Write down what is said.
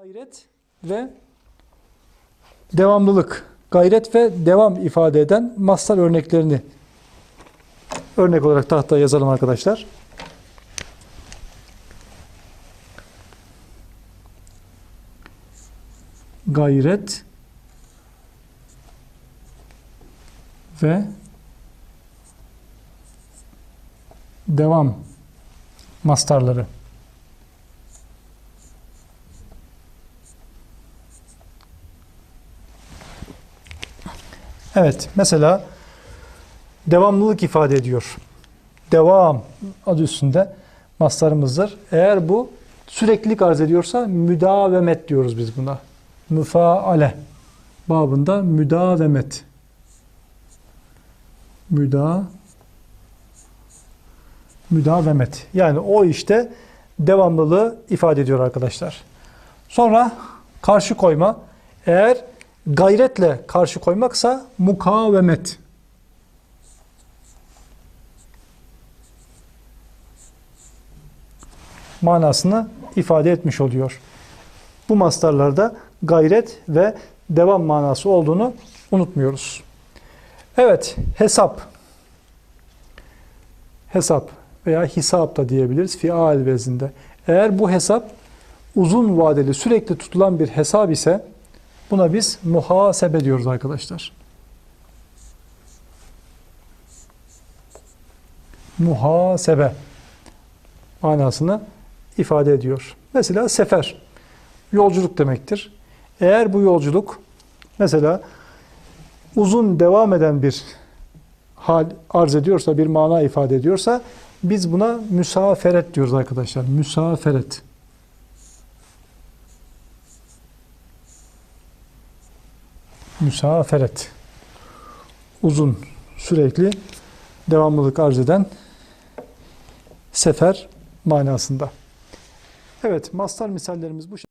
Gayret ve devamlılık. Gayret ve devam ifade eden mastar örneklerini örnek olarak tahtaya yazalım arkadaşlar. Gayret ve devam mastarları. Evet, mesela devamlılık ifade ediyor. Devam adı üstünde mastarımızdır. Eğer bu süreklilik arz ediyorsa müdavemet diyoruz biz buna. Müfaale babında müdavemet. Müda müdavemet. Yani o işte devamlılığı ifade ediyor arkadaşlar. Sonra karşı koyma. Eğer gayretle karşı koymaksa mukavemet. manasını ifade etmiş oluyor. Bu mastarlarda gayret ve devam manası olduğunu unutmuyoruz. Evet, hesap. Hesap veya hisap da diyebiliriz fial vezinde. Eğer bu hesap uzun vadeli sürekli tutulan bir hesap ise buna biz muhasebe diyoruz arkadaşlar. Muhasebe manasını ifade ediyor. Mesela sefer yolculuk demektir. Eğer bu yolculuk mesela uzun devam eden bir hal arz ediyorsa, bir mana ifade ediyorsa biz buna müsaferet diyoruz arkadaşlar. Müsaferet. Müsaferet. Uzun, sürekli devamlılık arz eden sefer manasında. Evet, mastar misallerimiz bu.